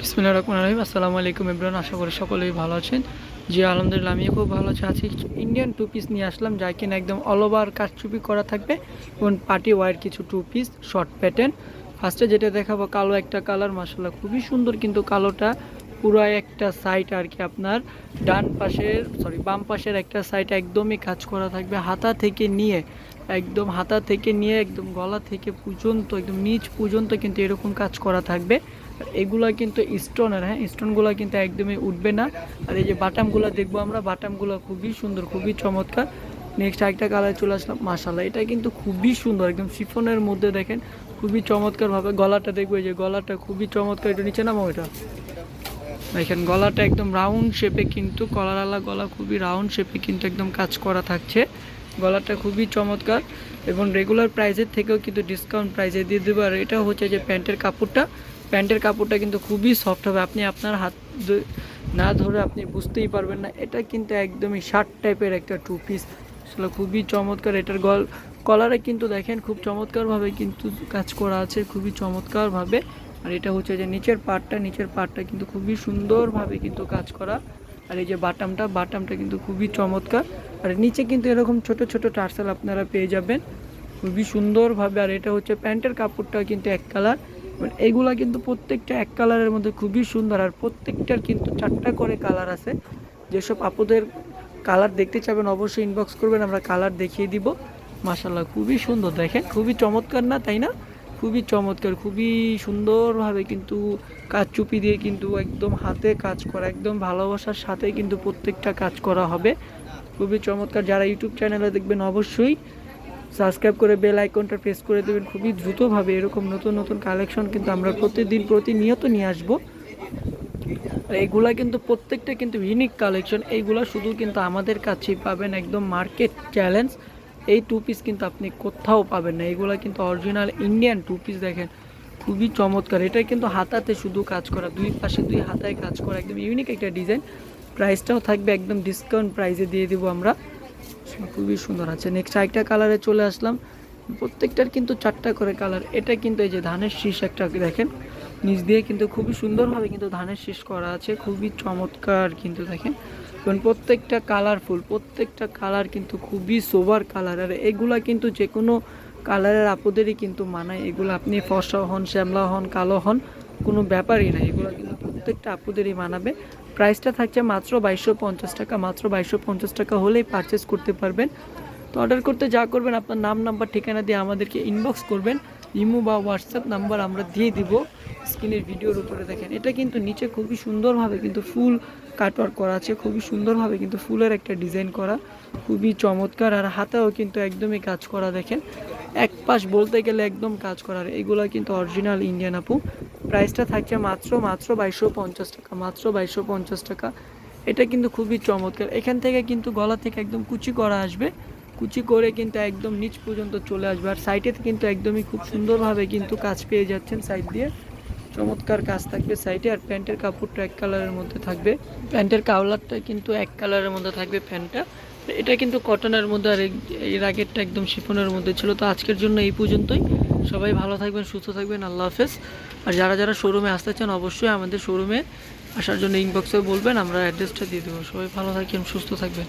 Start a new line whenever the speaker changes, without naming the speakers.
বিসমিল্লা রহমান রহিম। আসসালামু আলাইকুম ইমরান আশা করি সকলেই ভালো আছেন। জি, আলহামদুলিল্লাহ, আমিও খুব ভালো আছি। আছি ইন্ডিয়ান টু পিস নিয়ে আসলাম যা কিনা একদম অল ওভার কাজচুপি করা থাকবে এবং পার্টি ওয়ার কিছু টু পিস শর্ট প্যাটার্ন ফার্স্টে যেটা দেখাবো, কালো একটা কালার মাসাল্লাহ খুবই সুন্দর কিন্তু কালোটা পুরো একটা সাইড আর কি আপনার ডান পাশের সরি বাম পাশের একটা সাইড একদমই কাজ করা থাকবে। হাতা থেকে নিয়ে একদম হাতা থেকে নিয়ে একদম গলা থেকে পর্যন্ত, একদম নিচ পর্যন্ত কিন্তু এরকম কাজ করা থাকবে। এগুলা কিন্তু স্টোনের হ্যাঁ? স্টোনগুলো কিন্তু একদমই উঠবে না। আর এই যে বাটামগুলো দেখব আমরা, বাটামগুলো খুবই সুন্দর, খুবই চমৎকার। নেক্সট আরেকটা কালার চলে আসলাম মাসাল্লাহ এটা কিন্তু খুবই সুন্দর, একদম শিফনের মধ্যে দেখেন, খুবই চমৎকারভাবে গলাটা দেখব, এই যে গলাটা খুবই চমৎকার, এটা নিচে নামো এটা। দেখেন গলাটা একদম রাউন্ড শেপে কিন্তু কলারালা গলা খুবই রাউন্ড শেপে কিন্তু একদম কাজ করা থাকছে। গলাটা খুবই চমৎকার এবং রেগুলার প্রাইসের থেকেও কিন্তু ডিসকাউন্ট প্রাইসে দিয়ে দেবো। আর এটা হচ্ছে যে প্যান্টের কাপড়টা। প্যান্টের কাপড়টা কিন্তু খুবই সফট হবে। আপনি আপনার হাত না ধরে আপনি বুঝতেই পারবেন না। এটা কিন্তু একদমই শার্ট টাইপের একটা টু পিস আসলে খুবই চমৎকার। এটার গল কলারে কিন্তু দেখেন খুব চমৎকারভাবে কিন্তু কাজ করা আছে। খুবই চমৎকারভাবে। আর এটা হচ্ছে যে নিচের পার্টটা নিচের পার্টটা কিন্তু খুবই সুন্দরভাবে কিন্তু কাজ করা আর এই যে বাটামটা বাটামটা কিন্তু খুবই চমৎকার। আর নিচে কিন্তু এরকম ছোট ছোট টার্সেল আপনারা পেয়ে যাবেন। খুবই সুন্দরভাবে, আর এটা হচ্ছে প্যান্টের কাপড়টা কিন্তু এক কালার। এগুলা কিন্তু প্রত্যেকটা এক কালারের মধ্যে খুবই সুন্দর, আর প্রত্যেকটার কিন্তু চারটা করে কালার আছে। যেসব আপুদের কালার দেখতে চাবেন অবশ্যই ইনবক্স করবেন, আমরা কালার দেখিয়ে দিব। মাশাল্লাহ খুবই সুন্দর দেখেন, খুবই চমৎকার না, তাই না? খুবই চমৎকার, খুবই সুন্দরভাবে কিন্তু কাজ চুপি দিয়ে কিন্তু একদম হাতে কাজ করা, একদম ভালোবাসার সাথে কিন্তু প্রত্যেকটা কাজ করা হবে। খুবই চমৎকার, যারা ইউটিউব চ্যানেলে দেখবেন অবশ্যই সাবস্ক্রাইব করে বেল আইকনটা প্রেস করে দেবেন। খুবই দ্রুতভাবে এরকম নতুন নতুন কালেকশন কিন্তু আমরা প্রতিদিন প্রতিনিয়ত নিয়ে আসব। এইগুলা কিন্তু প্রত্যেকটা কিন্তু ইউনিক কালেকশন এইগুলা শুধু কিন্তু আমাদের কাছেই পাবেন একদম মার্কেট চ্যালেঞ্জ এই টু পিস কিন্তু আপনি কোথাও পাবেন না। এগুলো কিন্তু অরিজিনাল ইন্ডিয়ান টু পিস দেখেন, খুবই চমৎকার। এটা কিন্তু হাতাতে শুধু কাজ করা, দুই পাশে দুই হাতায় কাজ করা, একদম ইউনিক একটা ডিজাইন প্রাইসটাও থাকবে একদম ডিসকাউন্ট প্রাইসে দিয়ে দেবো আমরা। খুবই সুন্দর আছে। নেক্সট আরেকটা কালারে চলে আসলাম। প্রত্যেকটার কিন্তু চারটা করে কালার এটা কিন্তু এই যে ধানের শীষ একটা দেখেন। নিচ দিয়ে কিন্তু খুবই সুন্দরভাবে কিন্তু ধানের শীষ করা আছে, খুবই চমৎকার কিন্তু দেখেন। এবং প্রত্যেকটা কালারফুল প্রত্যেকটা কালার কিন্তু খুবই সোবার কালার, আর এগুলা কিন্তু যে কোনো কালারের আপুদেরই কিন্তু মানায়। এগুলো আপনি ফসা হন, শ্যামলা হন, কালো হন, কোনো ব্যাপারই না এগুলো কিন্তু প্রত্যেকটা আপুদেরই মানাবে। প্রাইসটা থাকছে মাত্র বাইশশো পঞ্চাশ টাকা, মাত্র বাইশশো পঞ্চাশ টাকা হলেই পারচেস করতে পারবেন। তো অর্ডার করতে যা করবেন, আপনার নাম নাম্বার ঠিকানা দিয়ে আমাদেরকে ইনবক্স করবেন। ইমো বা হোয়াটসঅ্যাপ নাম্বার আমরা দিয়ে দিব। স্ক্রিনের ভিডিওর উপরে দেখেন, এটা কিন্তু নিচে খুবই সুন্দরভাবে কিন্তু ফুল কাটওয়ার্ক করা আছে, খুবই সুন্দরভাবে কিন্তু ফুলের একটা ডিজাইন করা, খুবই চমৎকার, আর হাতেও কিন্তু একদমই কাজ করা দেখেন। এক পাশ বলতে গেলে একদম কাজ করার এগুলো কিন্তু অরিজিনাল ইন্ডিয়ান আপু। প্রাইসটা থাকছে মাত্র মাত্র বাইশশো পঞ্চাশ টাকা, মাত্র বাইশশো পঞ্চাশ টাকা। এটা কিন্তু খুবই চমৎকার। এখান থেকে কিন্তু গলা থেকে একদম কুচি করা আসবে। কুচি করে কিন্তু একদম নিচ পর্যন্ত চলে আসবে। আর সাইডে কিন্তু একদমই খুব সুন্দরভাবে কিন্তু কাজ পেয়ে যাচ্ছেন সাইড দিয়ে। চমৎকার কাজ থাকবে সাইডে আর প্যান্টের কাপড়টা এক কালারের মধ্যে থাকবে। প্যান্টের কাওলারটা কিন্তু এক কালারের মধ্যে থাকবে প্যান্টটা। এটা কিন্তু কটনের মধ্যে আর এই- এর আগেরটা একদম শিফনের মধ্যে ছিল। তো আজকের জন্য এই পর্যন্তই। সবাই ভালো থাকবেন, সুস্থ থাকবেন। আল্লাহ হাফেজ। আর যারা যারা শোরুমে আসতে চান, অবশ্যই আমাদের শোরুমে আসার জন্য ইনবক্সে বলবেন। আমরা অ্যাড্রেসটা দিয়ে দেবো। সবাই ভালো থাকবেন সুস্থ থাকবেন।